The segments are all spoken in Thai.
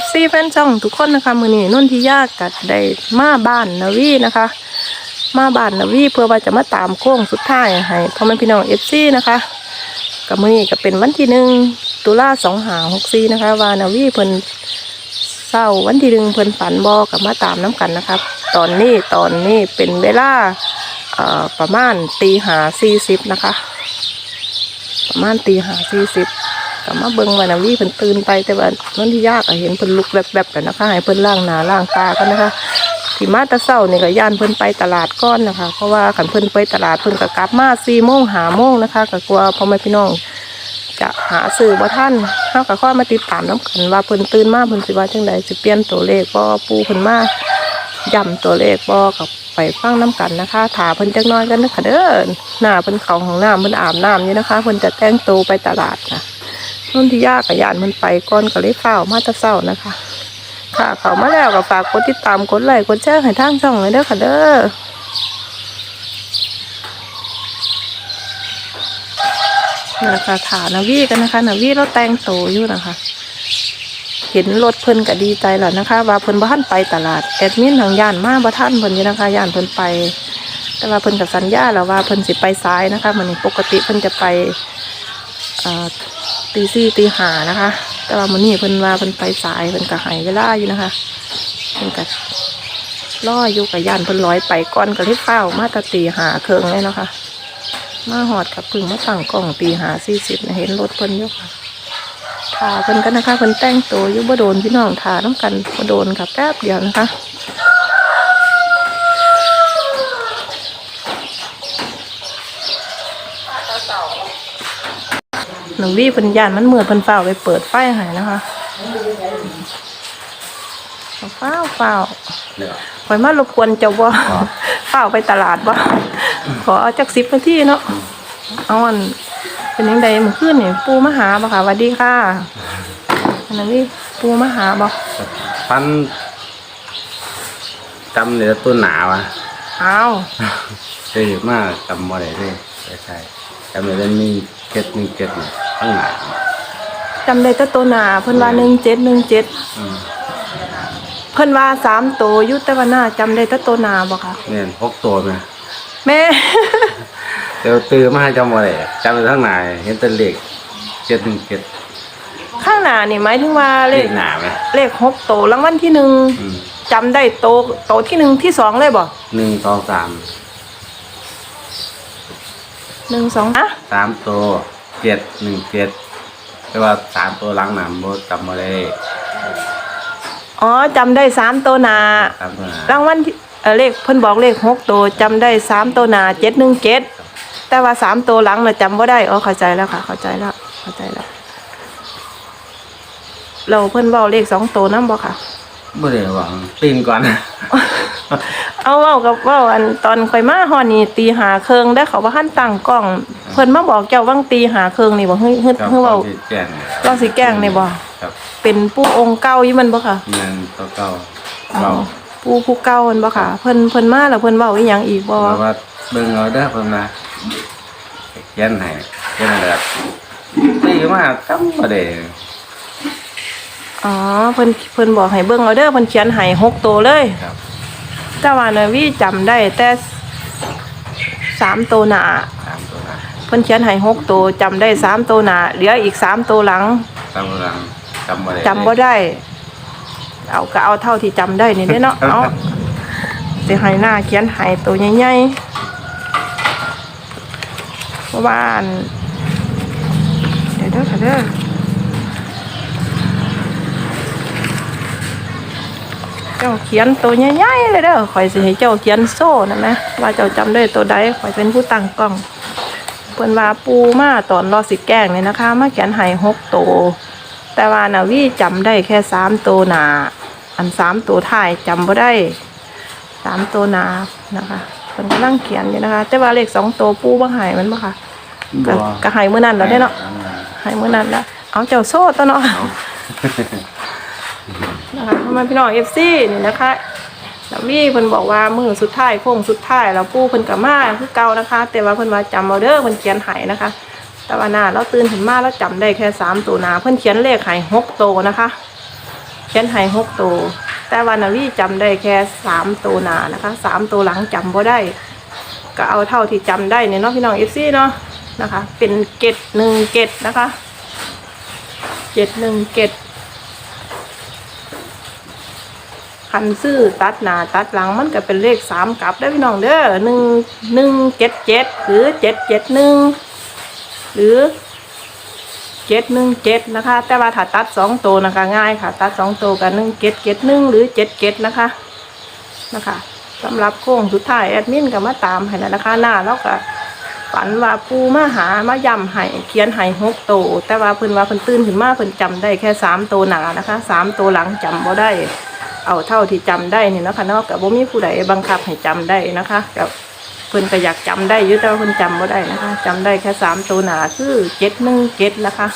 FC แฟนช่องทุกคนนะคะ มือนี้นุ่นที่ยากกัดได้มาบ้านนาวีนะคะ มาบ้านนาวีเพื่อว่าจะมาตามโค้งสุดท้ายให้พ่อแม่พี่น้อง FC นะคะกับมือนี้ก็เป็นวันที่หนึ่งตุลาสองหาหกสี่นะคะว่านาวีเพิ่นเศร้าวันที่หนึ่งเพิ่นฝันบอกกับมาตามน้ำกันนะครับ ตอนนี้ตอนนี้เป็นเวลาเอ่อประมาณตีหาสี่สิบนะคะ ประมาณตีหาสี่สิบ ก็มาเบิ่งว่านวีเพิ่นตื่นไปแต่ว่านั่นที่ยากเห็นเพิ่นลุกแวบๆกันนะคะให้เพิ่นล้างหนาล้างตากันนะคะที่มาตะเช้าเนี่ยก็ย่านเพิ่นไปตลาดก้อนนะคะ เพราะว่าขันเพิ่นไปตลาดเพิ่นก็กลับมาสี่โมงหาโมงนะคะก็กลัวพ่อแม่พี่น้องจะหาซื้อบ่ท่านเฮาก็ค่อยมาติดตามน้ำกันว่าเพิ่นตื่นมาเพิ่นสิว่าจังใดสิเปลี่ยนตัวเลขบ่ปูเพิ่นมาย้ำตัวเลขบ่กับไปฟังน้ำกันนะคะถาเพิ่นจักน้อยกันนะคะเด้อหน้าเพิ่นเขาห้องน้ำเพิ่นอาบน้ำอยู่นะคะเพิ่นจะแต่งตัวไปตลาดค่ะ นุ่นที่ยากกับยานเพิ่นไปก่อนก็เลยเข้ามาตะเช้านะคะ ค่ะเขามาแล้วก็ฝากกดติดตามกดไลค์กดแชร์ให้ทางช่องเลยเด้อค่ะเด้อนะคะถานาวีกันนะคะนาวีเราแต่งโตอยู่นะคะ เห็นรถเพิ่นก็ดีใจแล้วนะคะ ว่าเพิ่นบ่ทันไปตลาดแอดมินทางย่านมาบ่ทันเพิ่นอยู่นะคะย่านเพิ่นไป แต่ว่าเพิ่นกับสัญญาแล้วว่าเพิ่นสิไปซ้ายนะคะมันนี้ปกติเพิ่นจะไปอ่อ ตีสี่ตีหานะคะ แต่ว่ามื้อนี้เพิ่นว่าเพิ่นไปสายเพิ่นก็ให้เวลาอยู่นะคะเพิ่นก็รออยู่กับย่านเพิ่นร้อยไปก่อนก็เลยเฝ้ามาแตตีหาเครื่องเลยนะคะมาหอดกับพึ่งมาตั้งกล้องตีหาสี่สิบเห็นรถเพิ่นอยู่ค่ะถ่าเพิ่นกันนะคะเพิ่นแต่งตัวอยู่บ่โดนพี่น้องถ่าต้องกันบ่โดนค่ะแป๊บเดียวนะคะ หนูวี่เพิ่นย่านมันมืดเพิ่นเฝ้าไปเปิดไฟให้นะคะเฝ้าเฝ้าเนี่ย คอยมารบกวนเจ้าบ่เฝ้าไปตลาดบ่ขอเอาจักสิบนาทีเนาะเอาอันเป็นยังไงเมื่อคืนนี่ปูมาหาบ่ค่ะสวัสดีค่ะอันนั้นนี่ปูมาหาบ่ฟันจำเนี่ยตัวหนาวะอ้าวเคยเห็นมากจำบ่ได้เลยใช่ใช่จำได้มีเก็ดมีเก็ดเนี่ย ตั้งหนาจำได้แต่ตัวหนาเพิ่นว่าหนึ่งเจ็ดหนึ่งเจ็ดอืมเพิ่นว่าสามตัวอยุตะวันหน้าจำได้แต่ตัวหนาบ่ค่ะเนี่ยพกตัวไหมแม่ เดี๋ยวตื่นมาให้จำบ่ได้จำได้ทั้งหนาเห็นแต่เลขเจ็ดหนึ่งเจ็ดข้างหน้านี่หมายถึงว่าเลเลขขหนาไหมเลขหกตัวรางวัลที่หนึ่งอืมจำได้โตโตที่หนึ่งที่สองเลยบ่หนึ่งสองสามหนึ่งสองอะสามตัว เจ็ดหนึ่งเจ็ดแต่ว่าสามตัวหลังหนามบ่จำบ่ได้อ๋อจำได้สามตัวหนาสามตัวหนารางวัลที่เอ่อเลขเพิ่นบอกเลขหกตัวจำได้สามตัวหนาเจ็ดหนึ่งเจ็ดแต่ว่าสามตัวหลังน่ะจำบ่ได้อ๋อเข้าใจแล้วค่ะ เข้าใจแล้วเข้าใจแล้วเราเพิ่นบอกเลขสองตัวนํบ่ค่ะ บ่ได้หวังตื่นก่อน เอาเว้ากับเว้าอันตอนข่อยมาฮอดนี่ตีหาเครื่องได้เขาว่าหันตั้งกล้อง เพิ่นมาบอกเจ้าว่างตีหาเครื่องนี่บ่เฮ้ยเฮ้ยครับเฮ้ยเว้าที่แจ้งเนี่ยเราสิแกล้งนี่บ่ครับเป็นปู่องค์เก่าอยู่มันบ่ค่ะเงินเก่าเก่าอ๋อเราปู่ผู้เก่ามันบ่ค่ะ เพิ่นเพิ่นมาแล้วเพิ่นเว้าอีหยังอีกบ่เพราะว่าเบิ่งเอาเด้อเพิ่นมาเขียนให้เขียนให้แบบตีมาจำบ่ได้ อ๋อเพิ่นเพิ่นบอกให้เบิ่งเอาเด้อเพิ่นเขียนให้หกตัวเลย ครับ แต่ว่านาวีจำได้แต่สามตัวหน้าตามตัวนั้นเพิ่นเขียนให้หกตัวจำได้สามตัวหน้าเหลืออีกสามตัวหลังตามตัวหลังจำบ่ได้จำบ่ได้ เอาก็เอาเท่าที่จำได้นี่เด้อเนาะเอาสิให้หน้าเขียนให้ตัวใหญ่ๆเพราะว่าอันเดี๋ยวเด้อค่ะเด้อ เจ้าเขียนตัวใหญ่ๆเลยเด้อข่อยสิให้เจ้าเขียนโซ่นะแม่ว่าเจ้าจำได้ตัวใดข่อยเป็นผู้ตั้งกล้องเพิ่นว่าปูมาตอนรอสิแกล้งเนี่ยนะคะมาเขียนให้หกตัวแต่ว่านาวีจำได้แค่สามตัวหนาอันสามตัวท้ายจำบ่ได้สามตัวหนานะคะเพิ่นกำลังเขียนอยู่นะคะ แต่ว่าเลขสองตัวปูบ่ใหายมันบ่ค่ะก็ก็ใหายมื้อนั้นแล้วเด้เนาะใหายมื้อนั้นแล้วเอาเจ้าโซ่ตัวเนาะ นะคะพ่อแม่พี่น้อง FC นี่นะคะนาวีเพิ่นบอกว่ามือสุดท้ายโค้งสุดท้ายแล้วปูเพิ่นก็มาคือเก่านะคะ แต่ว่าเพิ่นว่าจำเอาเด้อเพิ่นเขียนให้นะคะ แต่ว่าหน้าเราตื่นขึ้นมาแล้วจำได้แค่สามตัวหนาเพิ่นเขียนเลขให้หกตัวนะคะ เขียนให้หกตัวแต่ว่านาวีจำได้แค่สามตัวหนานะคะสามตัวหลังจำบ่ได้ ก็เอาเท่าที่จำได้เนี่ยเนาะพี่น้องเอฟซีเนาะนะคะ เป็นเกตหนึ่งเกตนะคะเกตหนึ่งเกต คันซื้อตัดหนาตัดหลังมันก็เป็นเลขสามกลับได้พี่น้องเด้อหนึ่งหนึ่งเจ็ดเจ็ดหรือเจ็ดเจ็ดหนึ่งหรือเจ็ดหนึ่งเจ็ดนะคะ แต่ว่าถ้าตัดสองตัวนะคะ ง่ายค่ะ ตัดสองตัวกับหนึ่งเจ็ดเจ็ดหนึ่งหรือเจ็ดเจ็ดนะคะนะคะสำหรับโค้งสุดท้ายแอดมินก็มาตามให้แล้วนะคะหน้าแล้วก็ฝันว่าปูมาหามาย่ำให้เขียนให้หกตัวแต่ว่าเพิ่นว่าเพิ่นตื่นขึ้นมาเพิ่นจำได้แค่สามตัวหนานะคะสามตัวหลังจำบ่ได้ เอาเท่าที่จำได้นี่นะคะเนาะกับบ่มีผู้ใดบังคับให้จำได้นะคะกับเพิ่นก็อยากจำได้อยู่แต่ว่าเพิ่นจำบ่ได้นะคะจำได้แค่สามตัวหนาคือเจ็ดหนึ่งเจ็ดนะคะ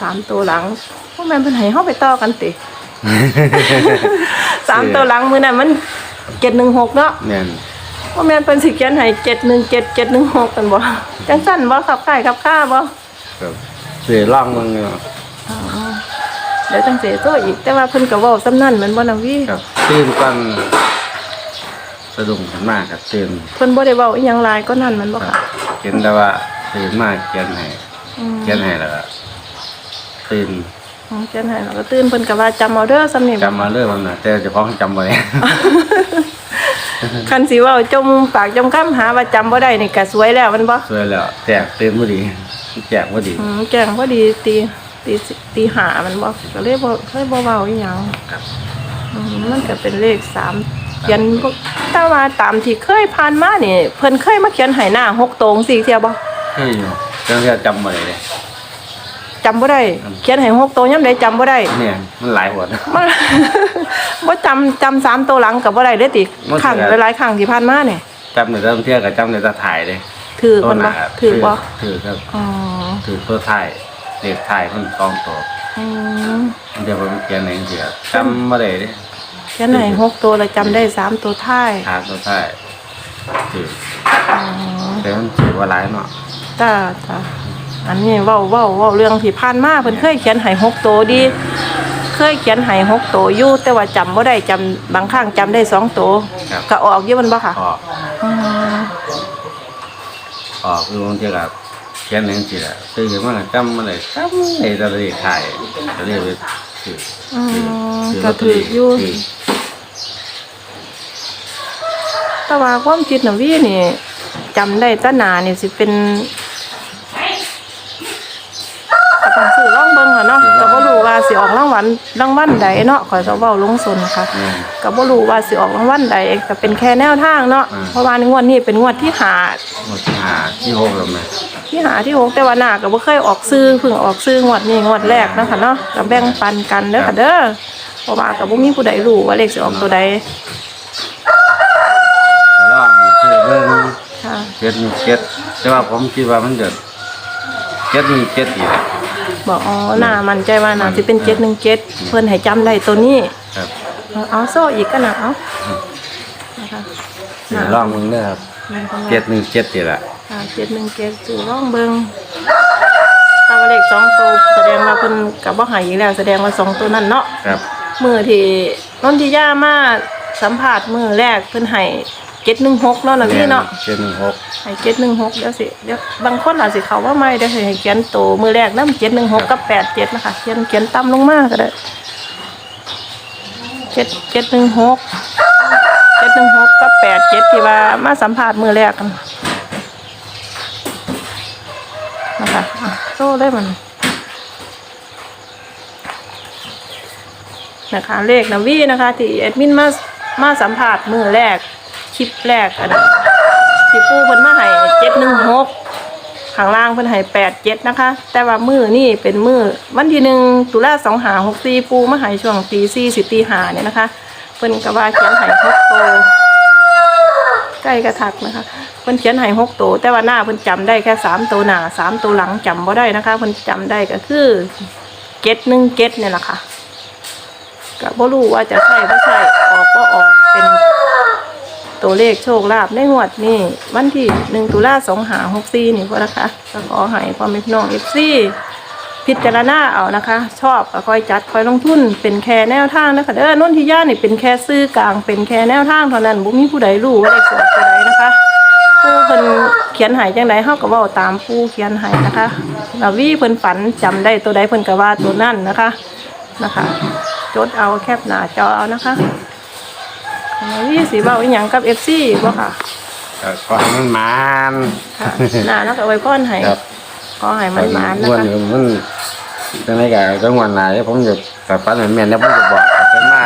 สามตัวหลังพวกแม่นเพิ่นให้เฮาไปต่อกันติสามตัวหลังมื้อนั้นมันเจ็ดหนึ่งหกเนาะเนี่ยพวกแม่นเพิ่นสิเขียนให้เจ็ดหนึ่งเจ็ดเจ็ดหนึ่งหกกันบ่จังสั้นบ่ขับค่ายขับค่าบ่ครับเสียร่องมึงเนาะ อ๋อเดี๋ยวจังเสียโซ่อีก แต่ว่าเพิ่นก็เว้าซ้ำนั่นแมันบ่นะวี่ครับตื่นก่อนสะดุ้งขึ้นมากครับตื่นเพิ่นบ่ได้เว้าอีหยังหลายก็นั่นแมันบ่ครัค่ะบเห็นแต่ว่าตื่นมากเขียนให้อืมเขียนให้แล้วก็ตื่นอืมเขียนให้แล้วก็ตื่นเพิ่นก็ว่าจำเอาเด้อซ้ำนี่จำมาเรื่อยมันนะแต่เจ้าของจำไว้ คันสิเว้าจมปากจมคำหาว่าจำบ่ได้นี่ก็สวยแล้วแมันบ่ สวยแล้วแจกตื่นพอดีแจกพอดี อืมแกงพอดีตี ตีสิตีหามันบ่ก็เลยบ่เคยบ่เว้าอีหยังครับอืมมันก็เป็นเลขสามเขียนบ่แต่ว่าตามที่เคยผ่านมานี่เพิ่นเคยมาเขียนให้หน้าหกตรงสี่เที่ยบ่เฮ้ยอยู่เจ้าที่จำมาเลยเลยจำบ่ได้เขียนให้หกตรงยามใดจำบ่ได้เนี่ยมันหลายหัวนะ มัน บ่จำจำสามตัวหลังกับบ่ได้เลยติมันขังสิได้หลายๆครั้งที่ผ่านมาเนี่ยจำในเริ่มเที่ยวกับจำในตาถ่ายเลยถือมันบ่หาถือบ่ถือครับอ๋อถือตัวถ่าย เด็กถ่ายมันกองตัวอืมเดี๋ยวผมเขียนเองเสียจำมาได้เลยแค่ไหนหกตัวแล้วจำได้สามตัวท้ายทางตัวถ่ายถืออ๋อ แต่มันถือว่าหลายเนาะจ้าจ้าอันนี้เว้าเว้าเว้าเรื่องที่ผ่านมาเพิ่นเคยเขียนให้หกตัวดี เคยเขียนให้หกตัวอยู่แต่ว่าจำบ่ได้จำบางครั้งจำได้สองตัวครับก็ออกอยู่มันบ่ค่ะออกอืมออกคือบางทีกับเขียนเองสิละตื่นมาจำมาเลยจำในตะลีถ่ายตะลีไปถืออืมถือก็ลอตเตอถือรี่อยู่ถือแต่ว่าความคิดน่ะวีนี่จำได้แตะนานี่สิเป็นก็ต้องซื้อร่องเบิ่งอะเนาะก็บ่รู้ว่า สิออกรางวัลรางวัลใดเนาะข่อยจะเว้าลงสนค่ะเนี่ยก็บ่รู้ว่าสิออกรางวัลใดก็เป็นแค่แนวทางเนาะอืม เพราะว่าในงวดนี้เป็นงวดที่หาหมดที่หาที่หกแล้วไหมที่หาที่หกแต่ว่าหน้าก็บ่เคยออกซื้อเพิ่งออกซื้องวดนี้งวดแรกเนาะค่ะเนาะก็แบ่งปันกันเด้อค่ะเด้อเพราะว่าก็บ่มีผู้ใดรู้ว่าเลขสิออกตัวใดแต่ลองชื่อเรื่องค่ะเจ็ดหนึ่งเจ็ดแต่ว่าผมคิดว่ามันเดือดเจ็ดหนึ่งเจ็ดอีกแหละ บอกอ๋อหน้ามันใจว่าน่าสิเป็น717เพิ่นให้จำได้ตัวนี้ครับเอาเอาโซ่อีกก็นะเอานะคะเดี๋ยวลองมึงเด้อครับเจ็เจ็ดดหนึ่งเจ็ดอีกแหละเจ็ดหนึ่งเจ็ดสื่อร่องเบิงตาวาเลขสองตัวแสดงว่าเพิ่นกับบ่ใหายอีกแล้ว แสดงว่าสองตัวนั่นเนาะครับมือที่นนทิยามาสัมผัสมือแรกเพิ่นให้ เจ็ดหนึ่งหกเนาะนะพี่เนาะเจ็ดหนึ่งหกให้เจ็ดหนึ่งหกเดี๋ยวสิเดี๋ยวบางคนอาจสิเขาว่าไม่เดี๋ยวให้เขียนโตวมือแรกน้ำเจ็ดหนึ่งหกกับแปดเจ็ดนะคะเขียนเขียนต่ำลงมาก็ได้เจ็ดเจ็ดหนึ่งหกเจ็ดหนึ่งหกกับแปดเจ็ดที่ว่ามาสัมผัสมือแรกกันนะคะอะโซ่ได้มันนะคะเลขนะวีนะคะที่แอดมินมามาสัมผัสมือแรก คลิปแรกอันที่ปูเพิ่นมาให้เจ็ดหนึ่งหกข้างล่างเพิ่นให้แปดเจ็ดนะคะ แต่ว่ามือนี่เป็นมือวันที่หนึ่งตุลาสองหาหกสี่ปูมาให้ช่วงตีสี่สิบตีหาเนี่ยนะคะเพิ่นก็ว่าเขียนให้หกโตวใกล้กระทักนะคะเพิ่นเขียนให้หกโตวแต่ว่าหน้าเพิ่นจำได้แค่สามตัวหน้าสามตัวหลังจำบ่ได้นะคะเพิ่นจำได้ก็คือเจ็ดหนึ่งเจ็ดเนี่ยแหละค่ะก็บ่รู้ว่าจะใช่บ่ใช่ออกก็ออกเป็น ตัวเลขโชคลาภในงวดนี้วันที่หนึ่งตุลาสองหาหกสี่นี่พอนะคะก็ขอให้ความเป็นน้องเอฟซีพิจารณาเอานะคะ ชอบก็ค่อยจัดค่อยลงทุนเป็นแค่แนวทางนะคะเด้อนุ่นทิยานี่เป็นแค่ซื้อกลางเป็นแค่แนวทางเท่านั้นบ่มีผู้ใดรู้ว่าได้สวดตัวใดนะคะผู้เพิ่นเขียนให้จังไดเฮาก็เว้าตามผู้เขียนให้นะคะลาวีเพิ่นฝันจำได้ตัวใดเพิ่นก็ว่าตัวนั้นนะคะนะคะ จดเอาแคปหน้าจอเอานะคะ ลาวีสิเว้าอีหยังกับเอฟซีบ่ค่ะก็ขอให้มันหมานค่ะหน้าแล้วก็อวยพรให้ครับขอให้มันหมานนะวันคะนี้มันจังได๋ก็จังหวัดไหนผมจะกับปันแม่นๆแล้วผมจะบอกเพิ่นมา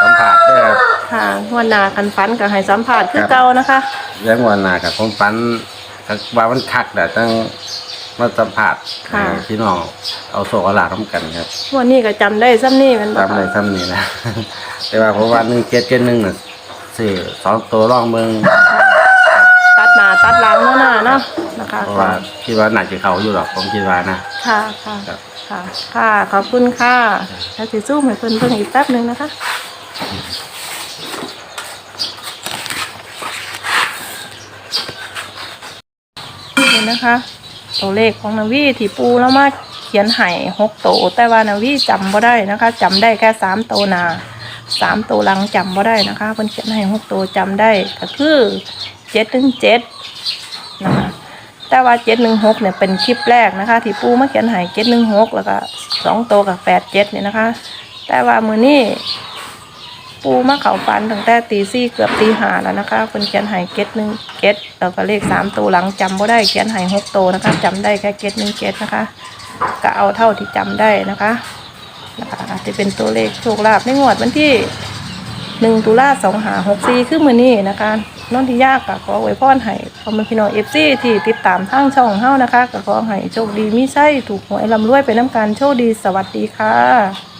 สัมภาษณ์เด้อครับค่ะวันหนาคันฝันก็ให้สัมภาษณ์คือเก่านะคะ จังหวัดหน้ากับผมปันว่ามันคักแหละตั้งมาสัมภาษณ์ให้พี่น้องเอาโซเอาลาบนํกันครับวันนี้ก็จำได้ซ้ำนี่แมันบ่ตามอะไรค่ะซ้ำนี่นะ แต่ว่าผมว่าหนึ่งเจ็ดเจ็ดหนึ่งน่ะ สื่อสองตัวร่องเมืองตัดหน้าตัดหลังเนาะน่ะเนาะนะคะเพราะว่าคิดว่าหนักจะเขาอยู่หรอกผมคิดว่านะ ค่ะค่ะครับ ค่ะค่ะขอบคุณค่ะถ้าสิสู้ให้เพิ่นเพิ่งอีกแป๊บหนึงนะคะนี่นะคะตัวเลขของนาวีที่ปูแล้วมาเขียนไห่หกโตวแต่ว่านาวีจำบ่ได้นะคะจำได้แค่สามโตวหนา สามโตวหลังจำบ่ได้นะคะเพิ่นเขียนไห่หกโตวจำได้ก็คือเจ็ดถึงเจ็ดนะคะแต่ว่าเจ็ดหนึ่งหกเนี่ยเป็นคลิปแรกนะคะ ที่ปูมาเขียนไห่เจ็ดหนึ่งหกแล้วก็สองโตวกับแปดเจ็ดเนี่ยนะคะ แต่ว่ามือนี้ปูมาเขาฟันตั้งแต่ตีสี่เกือบตีหาแล้วนะคะเพิ่นเขียนไห่เจ็ดหนึ่งเจ็ดแล้วก็เลขสามตัวหลังจำบ่ได้เขียนไห่หกตัวนะคะจำได้แค่เจ็ดหนึ่งเจ็ดนะคะ ก็เอาเท่าที่จำได้นะคะ อาจจะเป็นตัวเลขโชคลาภในงวดวันที่หนึ่งตุลาสองหาหกสี่คือมือนี้นะคะน้องที่ยากก็ขอไว้พรให้พอเป็นพี่น้องเอฟซีที่ติดตามทางช่องเฮานะคะก็ขอให้โชคดีมิใช่ถูกหวยลำรวยไปน้ำการโชคดีสวัสดีค่ะ